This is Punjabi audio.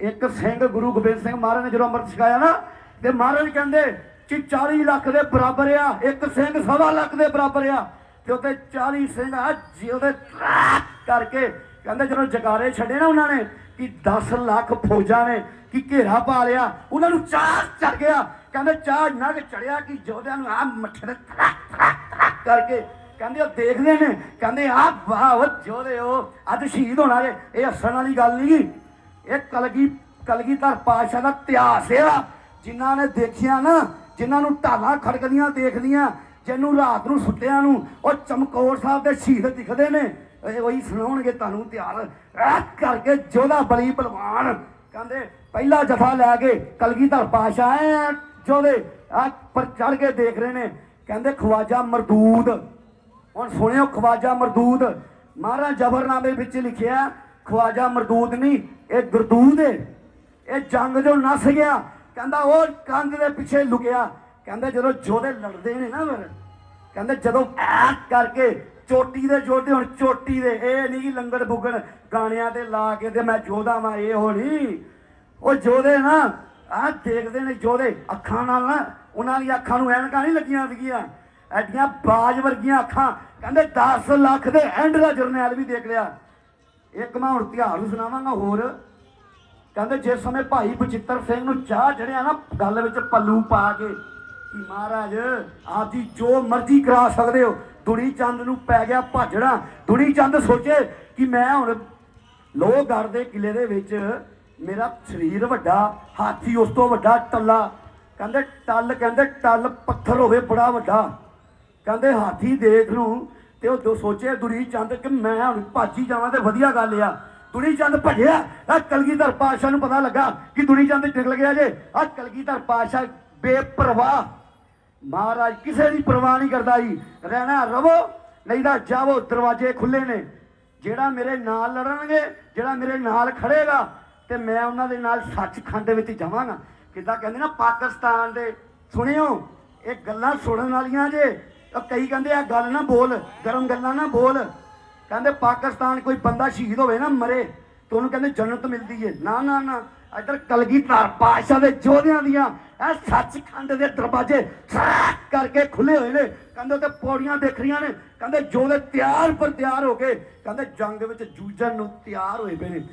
ਇੱਕ ਸਿੰਘ ਗੁਰੂ ਗੋਬਿੰਦ ਸਿੰਘ ਮਹਾਰਾਜ ਨੇ ਜਦੋਂ ਅੰਮ੍ਰਿਤ ਛਕਾਇਆ ਨਾ, ਤੇ ਮਹਾਰਾਜ ਕਹਿੰਦੇ ਕਿ 40 ਲੱਖ ਦੇ ਬਰਾਬਰ ਆ, ਇੱਕ ਸਿੰਘ ਸਵਾ ਲੱਖ ਦੇ ਬਰਾਬਰ ਆ। ਤੇ ਉੱਤੇ 40 ਸਿੰਘ ਆ ਜਿਹਦੇ ਕਰਕੇ ਕਹਿੰਦੇ ਜਦੋਂ ਜਗਾਰੇ ਛੱਡੇ ਨਾ ਉਹਨਾਂ ਨੇ, ਕਿ 10 ਲੱਖ ਫੌਜਾਂ ਨੇ, ਕਿ ਘੇਰਾ ਪਾ ਲਿਆ, ਉਹਨਾਂ ਨੂੰ ਚਾਹ ਚੜ ਗਿਆ। ਕਹਿੰਦੇ ਚਾਹ ਇੰਨਾ ਕਿ ਚੜਿਆ ਕਿ ਜੋਧਿਆਂ ਨੂੰ ਆ ਮੱਠੇ ਦੇ ਕਰਕੇ ਕਹਿੰਦੇ ਉਹ ਦੇਖਦੇ ਨੇ, ਕਹਿੰਦੇ ਆ ਵਾਹ, ਉਹ ਜੋਧੇ ਉਹ ਅੱਜ ਸ਼ਹੀਦ ਹੋਣਾ ਜੇ, ਇਹ ਹੱਸਣ ਵਾਲੀ ਗੱਲ ਨਹੀਂ ਇਹ ਕਲਗੀ ਕਲਗੀਧਰ ਪਾਤਸ਼ਾਹ ਦਾ ਇਤਿਹਾਸ ਆ। ਜਿਨ੍ਹਾਂ ਨੇ ਦੇਖਿਆ ਨਾ, ਜਿਨ੍ਹਾਂ ਨੂੰ ਢਾਲਾਂ ਖੜਕਦੀਆਂ ਦੇਖਦੀਆਂ, ਜਿਹਨੂੰ ਰਾਤ ਨੂੰ ਸੁੱਤਿਆਂ ਨੂੰ, ਉਹ ਚਮਕੌਰ ਸਾਹਿਬ ਦੇ ਸ਼ਹੀਦ ਦਿਖਦੇ ਨੇ। ਉਹੀ ਸੁਣਾਉਣਗੇ, ਤੁਹਾਨੂੰ ਤਿਆਰ ਐ ਕਰਕੇ ਜੋਧਾ ਬਲੀ ਬਲਵਾਨ ਕਹਿੰਦੇ, ਪਹਿਲਾ ਜਥਾ ਲੈ ਕੇ ਕਲਗੀਧਰ ਪਾਤਸ਼ਾਹ ਐ ਜੋਧੇ, ਆ ਪਰ ਚੜ ਕੇ ਦੇਖ ਰਹੇ ਨੇ। ਕਹਿੰਦੇ, ਖਵਾਜਾ ਮਰਦੂਦ। ਹੁਣ ਸੁਣਿਓ, ਖਵਾਜਾ ਮਰਦੂਦ। ਮਹਾਰਾਜ ਜਬਰਨਾਮੇ ਵਿੱਚ ਲਿਖਿਆ, ਖਵਾਜਾ ਮਰਦੂਦ ਨਹੀਂ ਇਹ ਗਰਦੂਦ ਹੈ ਇਹ ਜੰਗ ਜੋ ਨਸ ਗਿਆ। ਕਹਿੰਦਾ, ਉਹ ਕੰਧ ਦੇ ਪਿੱਛੇ ਲੁਕਿਆ। ਕਹਿੰਦਾ, ਜਦੋਂ ਜੋਧੇ ਲੜਦੇ ਨੇ ਨਾ ਫਿਰ, ਕਹਿੰਦੇ, ਜਦੋਂ ਐ ਕਰਕੇ ਚੋਟੀ ਦੇ ਜੋਧੇ, ਹੁਣ ਚੋਟੀ ਦੇ, ਇਹ ਨਹੀਂ ਕਿ ਲੰਗੜ ਬੁੱਗਣ ਗਾਣਿਆਂ ਤੇ ਲਾ ਕੇ ਤੇ ਮੈਂ ਜੋਧਾ ਵਾਂ, ਇਹ ਹੋਣੀ ਉਹ ਜੋਧੇ ਨਾ, ਆ ਦੇਖਦੇ ਨੇ ਜੋਧੇ ਅੱਖਾਂ ਨਾਲ ਨਾ, ਉਹਨਾਂ ਦੀਆਂ ਅੱਖਾਂ ਨੂੰ ਐਨਕਾਂ ਨਹੀਂ ਲੱਗੀਆਂ ਸੀਗੀਆਂ। ਐਡੀਆਂ ਬਾਜ ਵਰਗੀਆਂ ਅੱਖਾਂ। ਕਹਿੰਦੇ 10 ਲੱਖ ਦੇ ਐਂਡ ਦਾ ਜਰਨੈਲ ਵੀ ਦੇਖ ਲਿਆ। ਇੱਕ ਮੈਂ ਹੁਣ ਤਿਉਹਾਰ ਨੂੰ ਸੁਣਾਵਾਂਗਾ ਹੋਰ। ਕਹਿੰਦੇ ਜਿਸ ਸਮੇਂ ਭਾਈ ਬਚਿੱਤਰ ਸਿੰਘ ਨੂੰ ਚਾਹ ਚੜਿਆ ਨਾ, ਗੱਲ ਵਿੱਚ ਪੱਲੂ ਪਾ ਕੇ ਕਿ ਮਹਾਰਾਜ ਆਪ ਜੋ ਮਰਜ਼ੀ ਕਰਾ ਸਕਦੇ ਹੋ। ਦੁਨੀ ਚੰਦ ਨੂੰ ਪੈ ਗਿਆ ਭਾਜੜਾ। ਦੁਨੀ ਚੰਦ ਸੋਚੇ ਕਿ ਮੈਂ ਹੁਣ ਲੋਹਗੜ੍ਹ ਦੇ ਕਿਲੇ ਦੇ ਵਿੱਚ ਮੇਰਾ ਸਰੀਰ ਵੱਡਾ, ਹਾਥੀ ਉਸ ਤੋਂ ਵੱਡਾ ਟੱਲਾ। ਕਹਿੰਦੇ ਟੱਲ ਕਹਿੰਦੇ ਟੱਲ ਪੱਥਰ ਹੋਵੇ ਬੜਾ ਵੱਡਾ। ਕਹਿੰਦੇ ਹਾਥੀ ਦੇਖ ਨੂੰ ਤੇ ਉਹ ਦੋ ਸੋਚੇ ਦੁਰੀ ਚੰਦ ਕਿ ਮੈਂ ਹੁਣ ਭਾਜੀ ਜਾਵਾਂ ਤੇ ਵਧੀਆ ਗੱਲ ਆ। ਦੁਨੀ ਚੰਦ ਭੱਜਿਆ, ਆ ਕਲਗੀਧਰ ਪਾਤਸ਼ਾਹ ਨੂੰ ਪਤਾ ਲੱਗਾ ਕਿ ਦੁਨੀ ਚੰਦ ਨਿਕਲ ਗਿਆ ਜੇ। ਆ ਕਲਗੀਧਰ ਪਾਤਸ਼ਾਹ ਬੇਪਰਵਾਹ। ਮਹਾਰਾਜ ਕਿਸੇ ਦੀ ਪਰਵਾਹ ਨਹੀਂ ਕਰਦਾ ਜੀ। ਰਹਿਣਾ ਰਵੋ, ਨਹੀਂ ਤਾਂ ਜਾਵੋ, ਦਰਵਾਜ਼ੇ ਖੁੱਲੇ ਨੇ। ਜਿਹੜਾ ਮੇਰੇ ਨਾਲ ਲੜਨਗੇ, ਜਿਹੜਾ ਮੇਰੇ ਨਾਲ ਖੜੇਗਾ, ਤੇ ਮੈਂ ਉਹਨਾਂ ਦੇ ਨਾਲ ਸੱਚਖੰਡ ਵਿੱਚ ਜਾਵਾਂਗਾ। ਕਿੱਦਾਂ ਕਹਿੰਦੇ ਨਾ, ਪਾਕਿਸਤਾਨ ਦੇ, ਸੁਣਿਓ, ਇਹ ਗੱਲਾਂ ਸੁਣਨ ਵਾਲੀਆਂ ਜੇ। ਉਹ ਕਈ ਕਹਿੰਦੇ ਆ, ਗੱਲ ਨਾ ਬੋਲ, ਗਰਮ ਗੱਲਾਂ ਨਾ ਬੋਲ। ਕਹਿੰਦੇ ਪਾਕਿਸਤਾਨ ਕੋਈ ਬੰਦਾ ਸ਼ਹੀਦ ਹੋਵੇ ਨਾ, ਮਰੇ, ਤੇ ਉਹਨੂੰ ਕਹਿੰਦੇ ਜੰਨਤ ਮਿਲਦੀ ਏ। ਨਾ ਨਾ ਨਾ, ਇਧਰ ਕਲਗੀਧਰ ਪਾਤਸ਼ਾਹ ਦੇ ਯੋਧਿਆਂ ਦੀਆਂ, ਇਹ ਸੱਚਖੰਡ ਦੇ ਦਰਵਾਜ਼ੇ ਕਰਕੇ ਖੁੱਲੇ ਹੋਏ ਨੇ। ਕਹਿੰਦੇ ਤੇ ਪੌੜੀਆਂ ਦੇਖ ਰਹੀਆਂ ਨੇ। ਕਹਿੰਦੇ ਯੋਧੇ ਤਿਆਰ ਪਰ ਤਿਆਰ ਹੋ ਕੇ, ਕਹਿੰਦੇ ਜੰਗ ਵਿੱਚ ਜੂਝਣ ਨੂੰ ਤਿਆਰ ਹੋਏ ਪਏ ਨੇ।